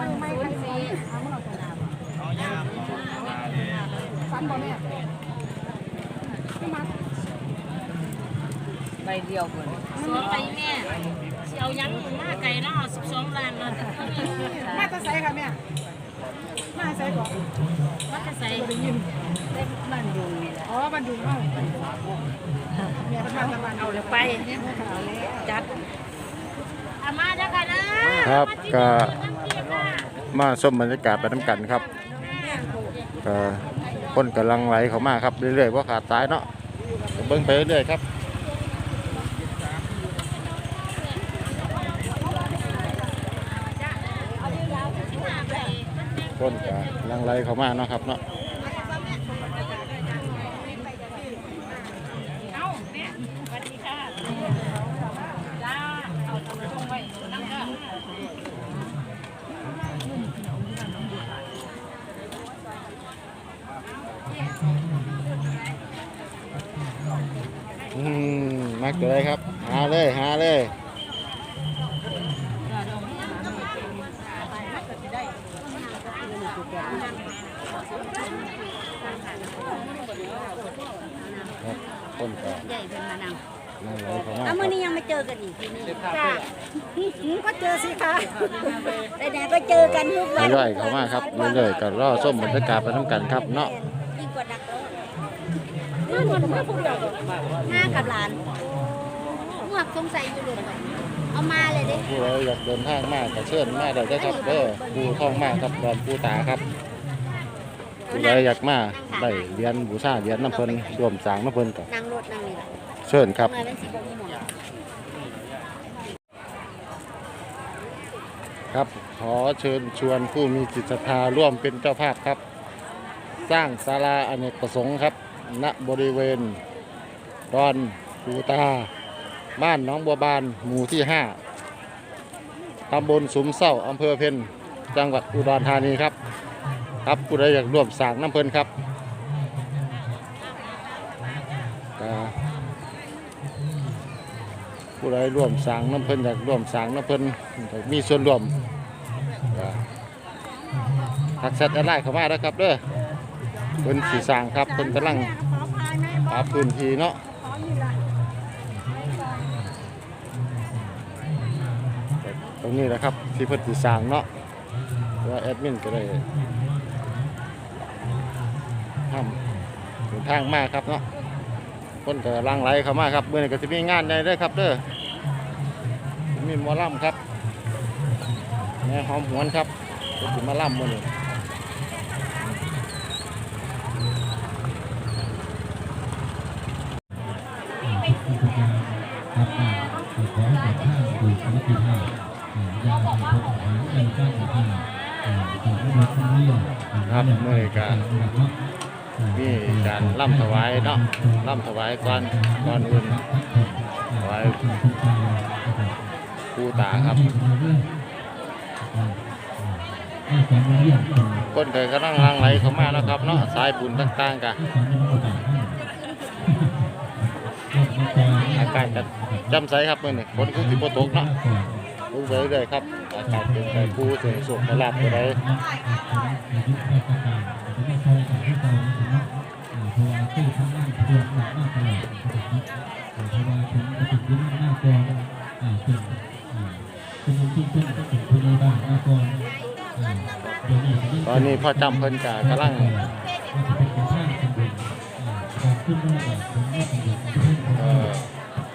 มันไม่ใครสีเอายามฟันบ่แม่ขึ้นมาใบเดียวคนสองไปแม่สิเอายังมาไก่เนาะสิบสองล้านเนาะมาตะไซค่ะแม่มาใส่ก่อนวัดจะใส่ได้ยินเล่นบ้านยุงนี่แหละอ๋อบันดุงเอ้าแม่ประธานตะวันเอาเลยไปจัดอามาเด้อค่ะนะครับก็ มาส้มาชมบรรยากาศไปน้ำกันครับก็คนกำลังไหลเข้ามาครับ เรื่อยๆว่าขาดสายเนาะเบิ้งไปเรื่อยๆครับคนก็กำลังไหลเข้ามาเนาะครับเนาะ เอาแม่สวัสดีค่ะจ้าเอาตรงไว้นั่งก็ อื มมักตัวเลยครับ หาเลยหาเลยครับคนก็ใหญ่เป็นมานังนั่งไหลเข้ามาคแล้วรับมื่อนี้ยังไม่เจอกันอีกทีนี้จ้าก็เจอสิคะแต่ไหนก็เจอกันทุกวัน เรื่อยๆเข้ามาครับเรื่อยๆก็รอส้มบรรยากาศไปน้ำกันครับเนาะยิ่งกว่าดัก รถนี่มันไม่พูดเดียวหน้ากับหลานหมวกสงสัยอยู่เลยเอามาเลยเด้ผู้ใดอยากเดินทางมาก็เชิญมาได้เลยครับเด้อผู้ท่องมาครับดอนผู้ตาครับผู้ใดอยากมาได้เรียนบูชาเรียนน้ำเพิ่นร่วมสร้างน้ำเพิ่นก็นั่งรถนั่งนี่แหละเชิญครับ เมื่อเป็นสิบโมงครับขอเชิญชวนผู้มีจิตศรัทธาร่วมเป็นเจ้าภาพครับ สร้างศาลาอเนกประสงค์ครับ ณบริเวณดอนปูตา บ้านน้องบัวบานหมู่ที่ 5ตำบลสุมเศร้าอำเภอเพนจังหวัดอุดรธานีครับ ครับผู้ใดอยากร่วมสร้างน้ำเพลินครับผู้ใดร่วมสร้างน้ำเพลินอยากร่วมสร้างน้ำเพลินมีส่วนร่วมทักแชทอดไลน์เข้ามาแล้วครับเด้อ เพิ่นสีสร้างครับเพิ่นกำลังขอพายแม่ปรับพื้นที่เนาะขอนี่ละตรงนี้แหละครับที่เพิ่นสิสร้างเนาะว่าแอดมินก็ได้ทำเดินทางมาครับเนาะคนก็ลังไหลเข้ามาครับเมื่อนี้ก็จะมีงานใหญ่ด้วยครับเด้อมีหมอลำครับแม่หอมหวนครับก็ถึงมาล่ำมื่อนี้ ครับเมื่อนี้ก็มีการล่ำถวายเนาะล่ำถวายก่อนก่อนอื่นถวายผู้ตาครับคนเคยกำลังลังไหลเข้ามาแล้วครับเนาะสายบุญต่างๆกันอากาศจะจำใสครับเมื่อนี้ฝนคือสิบตกเนาะ ไปเรื่อยๆครับอากาศเป็นใจผู้เสียงสุขลาบไปได้ตอนนี้พ่อจำเพิ่นกะกำลังเอ่อ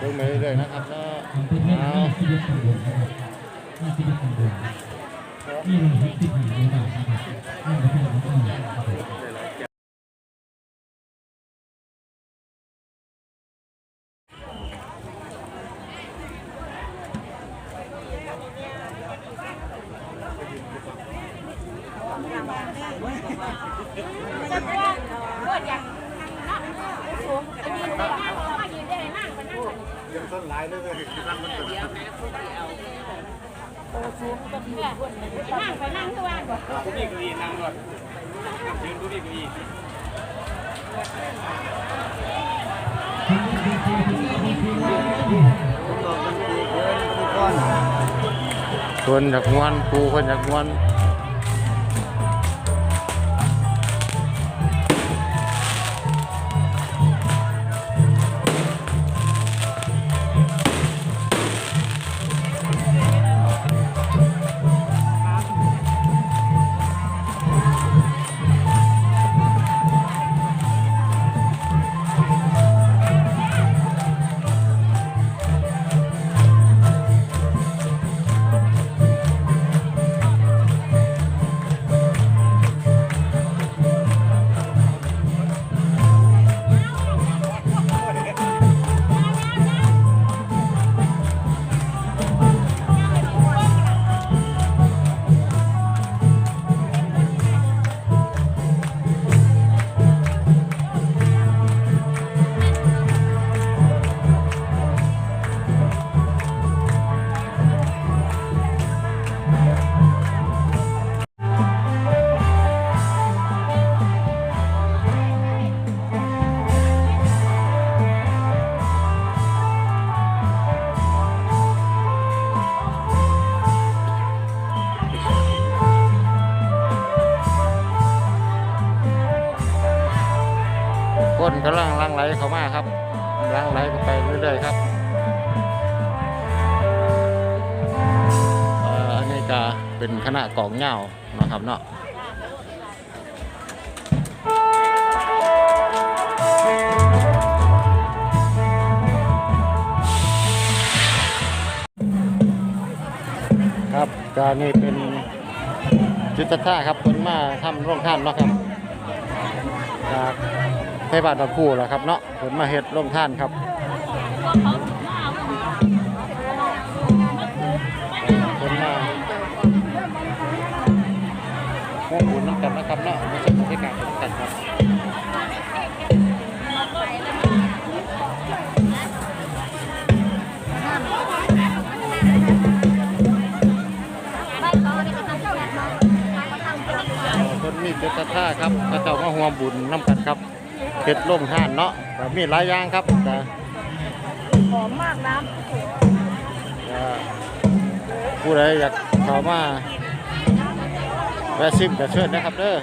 ปเรื่อยๆนะครับเนาที่ติดหูนะครับ เอายด้วยนั่งไปนั่งที่ว่างก่อนผู้มีเก้าอี้นั่งรถยืนผู้มีเก้าอี้คนอยากงวนปูคนอยากงวน ครับหลังไหลเข้าไปเรื่อยๆครับอันนี้ก็เป็นคณะกองเหย้านะครับเนาะครับการนี้เป็นจุดท่าครับคนมาทำโรงท่านเนาะครับจาก เทศบาลดอนพูแหละครับเนาะผมมาเฮ็ดร่มท่านครับผมมาแม่บุญน้ำกันนะครับเนาะไม่ใช่บรรยากาศน้ำกันครับคนมีเจตท่าครับพระเจ้ามาห่วมบุญน้ำกันครับ เฮ็ดร่วมท่านเนาะก็มีหลายอย่างครับแต่หอมมากน้ก็ผู้ใดอยากเข้ามาแวะซิมก็เชิญนะครับเด้อ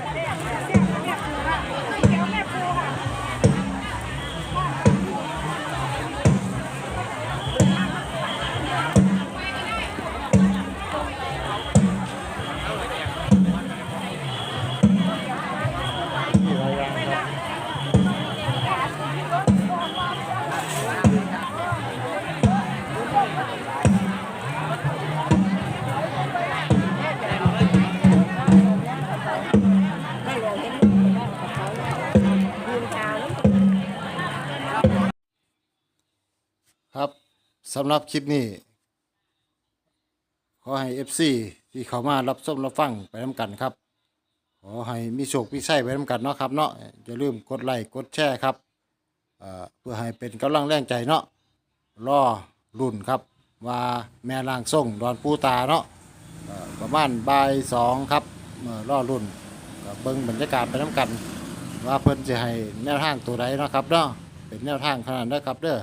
สำหรับคลิปนี้ขอให้ FC ที่เข้ามารับชมรับฟังไปน้ำกันครับ ขอให้มีโชคมีชัยไปน้ำกันเนาะครับเนาะอย่าลืมกดไลค์กดแชร์ครับเพื่อให้เป็นกำลังแรงใจเนาะรอรุ่นครับ ว่าแม่ล่างส่งดอนปูตาเนาะประมาณบ่ายสองครับเมื่อรอรุ่นเบิ่งบรรยากาศไปน้ำกัน ว่าเพิ่นจะให้แนวทางตัวใดเนาะครับเนาะเป็นแนวทางขนาดนั้นครับเด้อ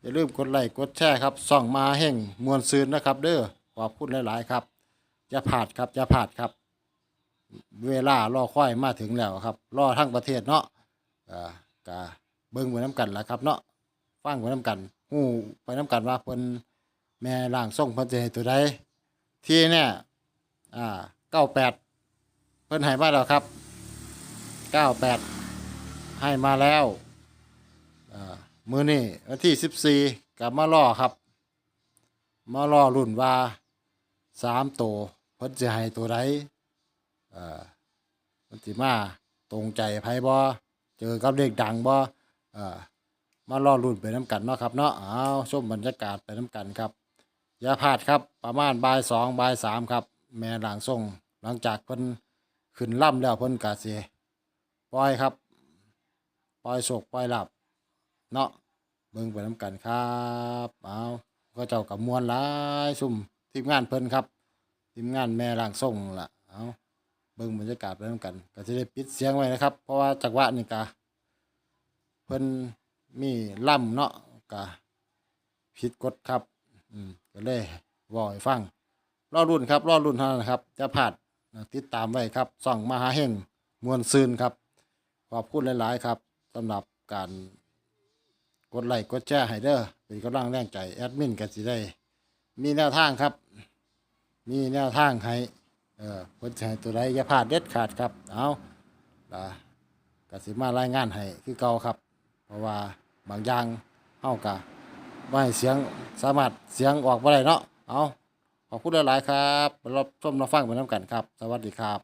อย่าลืมกดไลค์กดแชร์ครับส่องมาแห่งมวลซืนนะครับ เด้อขอบคุณหลายๆครับอย่าผาดครับอย่าผาดครับ เวลารอค่อยมาถึงแล้วครับ รอทั้งประเทศเนาะอ่ากะเบิ่งไว้น้ำกันและครับเนาะฟังไว้น้ำกันหู้ไปน้ำกันว่าเพิ่นแม่ล่างส่งเพิ่นจะให้ตัวใดที่เนี่ยอ่าเก้าแปดเพิ่นให้มาแล้วครับเก้าแปดให้มาแล้ว มือนี่วันที่สิบสี่กับมาล่อครับ มาล่อรุ่นว่าสามตัวเพิ่นจะให้ตัวใดอ่ามันสิมาตรงใจไผบ่เจอกับเด็กดังบ่อ่ามาล่อรุ่นไปน้ำกันเนาะครับเนาะเอาชมบรรยากาศไปน้ำกันครับ อย่าพลาดครับประมาณบ่ายสองบ่ายสามครับ แม่หลังส่งหลังจากเพิ่นขึ้นล่ำแล้วเพิ่นกาเสียปล่อยครับ ปล่อยโศกปล่อยหลับ เนาะเบิ่งไปน้ำกันครับเอาก็เจ้ากับมวลหลายซุ่มทีมงานเพิ่นครับ ทีมงานแม่ล่างส่งล่ะเอาเบิ่งบรรยากาศไปน้ำกัน ก็จะได้ปิดเสียงไว้นะครับ เพราะว่าจังหวะนี่กะเพิ่นมีล่ำเนาะกะผิดกฎครับ อืมก็เลยว่าให้ฟังรอรุ่นครับรอรุ่นเท่านั้นครับจะผ่านติดตามไว้ครับส่องมหาเฮงมวลซืนครับ ขอบคุณหลาย ๆ ครับสำหรับการ กดไลค์กดแชร์ให้เด้อเป็นกำลังแรงใจแอดมินก็สิได้ มีแนวทางครับ มีแนวทางให้เออเพิ่นสิให้ตัวใดอย่าพลาดเด็ดขาดครับเอาล่ะก็สิมารายงานให้คือเก่าครับ เพราะว่าบางอย่างเฮากะบ่ให้เสียงสามารถเสียงออกบ่ได้เนาะเอาขอบคุณหลาย ๆ ครับรับชมรับฟังไปนํกันครับ สวัสดีครับ